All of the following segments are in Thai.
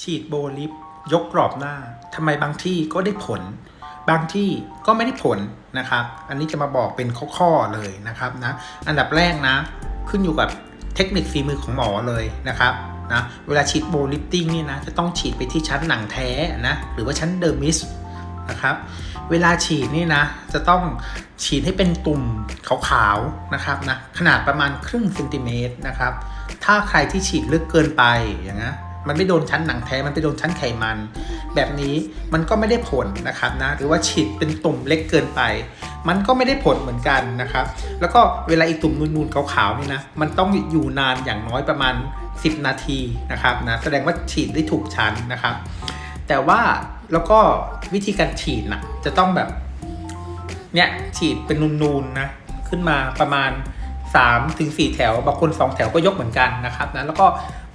ฉีดโบลิฟยกกรอบหน้าทำไมบางที่ก็ได้ผล บางที่ก็ไม่ได้ผลนะครับ อันนี้จะมาบอกเป็นข้อๆเลยนะครับนะ อันดับแรกนะ ขึ้นอยู่กับเทคนิคฝีมือของหมอเลยนะครับนะเวลาฉีดโบลิฟติ้งนี่นะจะต้องฉีดไปที่ชั้นหนังแท้นะหรือว่าชั้นเดอร์มิสนะครับเวลาฉีดนี่นะจะต้องฉีดให้เป็นตุ่มขาวๆนะครับนะขนาดประมาณครึ่งเซนติเมตรนะครับถ้าใครที่ฉีดลึกเกินไปอย่างนะ มันไม่โดนชั้นหนังแท้ มันไปโดนชั้นไขมัน แบบนี้มันก็ไม่ได้ผลนะครับนะ หรือว่าฉีดเป็นตุ่มเล็กเกินไป มันก็ไม่ได้ผลเหมือนกันนะครับ แล้วก็เวลาอีกตุ่มนูนๆขาวๆนี่นะ มันต้องอยู่นานอย่างน้อยประมาณ 10 นาทีนะครับนะ แสดงว่าฉีดได้ถูกชั้นนะครับ แต่ว่าแล้วก็วิธีการฉีดนะจะต้องแบบ เนี่ยฉีดเป็นนูนๆนะ ขึ้นมาประมาณ 3ถึง4แถว บางคน 2 แถวก็ยกเหมือนกันนะครับนะแล้วก็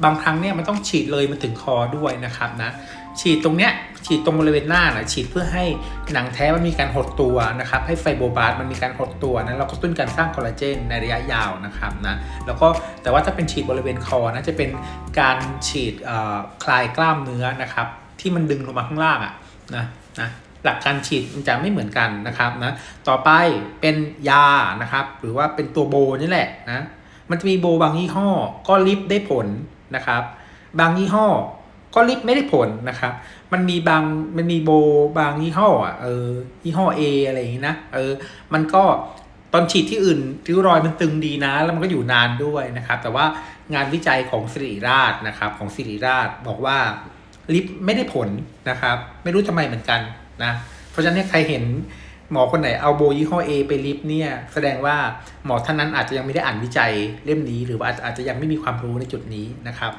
บางครั้งเนี่ยมันต้องฉีดเลยมันถึงคอด้วยนะครับนะฉีดตรงเนี้ยฉีดตรงบริเวณหน้านะฉีดเพื่อให้หนังแท้มันมีการหดตัวนะครับให้ไฟโบบาสมันมีการหดตัวนะแล้วก็ตุ้นการสร้างคอลลาเจนในระยะยาวนะครับนะแล้วก็แต่ว่าถ้าเป็นฉีดบริเวณคอนะจะเป็นการฉีดคลายกล้ามเนื้อนะครับที่มันดึงลงมาข้างล่างอะนะนะหลักการฉีดมันจะไม่เหมือนกันนะครับนะต่อไปเป็นยานะครับ หรือว่าเป็นตัวโบนี่แหละนะมันจะมีโบบางยี่ห้อก็ลิฟได้ผลนะครับ บางยี่ห้อก็ลิฟไม่ได้ผลนะครับ มันมีบางมันมีโบบางยี่ห้ออะเออยี่ห้อ A อะไรอย่างนี้นะเออมันก็ตอนฉีดที่อื่นริ้วรอยมันตึงดีนะ แล้วมันก็อยู่นานด้วยนะครับ แต่ว่างานวิจัยของสิริราชนะครับ ของสิริราชบอกว่า ลิฟต์ไม่ได้ผลนะครับ ไม่รู้ทำไมเหมือนกันนะเพราะฉะนั้นใครเห็นหมอคนไหนเอาโบยี่ห้อ A ไปลิฟต์เนี่ยแสดงว่าหมอท่านนั้นอาจจะยังไม่ได้อ่านวิจัยเล่มนี้หรือว่าอาจอาจจะยังไม่มีความรู้ในจุดนี้นะครับ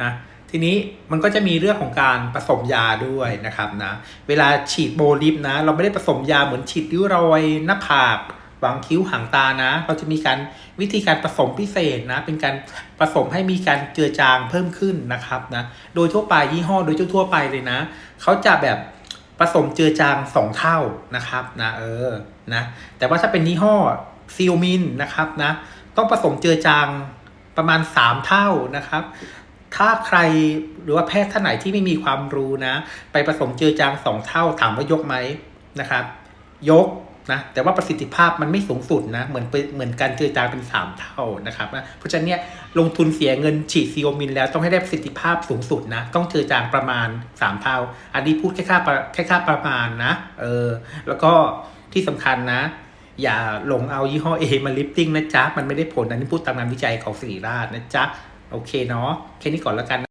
นะทีนี้มันก็จะมีเรื่องของการผสมยาด้วยนะครับนะเวลาฉีดโบลิฟนะเราไม่ได้ผสมยาเหมือนฉีดริ้วรอยหน้าผาก หวังคิ้วหางตานะ เราจะมีการวิธีการผสมพิเศษนะ เป็นการผสมให้มีการเจือจางเพิ่มขึ้นนะครับนะ โดยทั่วไปยี่ห้อโดยทั่วไปเลยนะ เขาจะแบบผสมเจือจางสองเท่านะครับนะเออนะ แต่ว่าถ้าเป็นยี่ห้อซิลมินนะครับนะ ต้องผสมเจือจางประมาณ 3 เท่านะครับ ถ้าใครหรือว่าแพทย์ท่านไหนที่ไม่มีความรู้นะ ไปผสมเจือจางสองเท่าถามว่ายกไหมนะครับ ยก นะแต่ว่าประสิทธิภาพมันไม่สูงสุดนะเหมือนเป็นเหมือนการเจือจางเป็น 3 เท่านะครับนะเพราะฉะนั้นเนี่ยลงทุนเสียเงินฉีดซีโอมินแล้วต้องให้ได้ประสิทธิภาพสูงสุดนะต้องเจือจางประมาณ 3 เท่า อันนี้พูดแค่ค่าประแค่ค่าประมาณนะเออแล้วก็ที่สำคัญนะ อย่าหลงเอายี่ห้อ A มาลิฟติ้งนะจ๊ะ มันไม่ได้ผลอันนี้พูดตามงานวิจัยของสิริราชนะจ๊ะ โอเคเนาะแค่นี้ก่อนแล้วกัน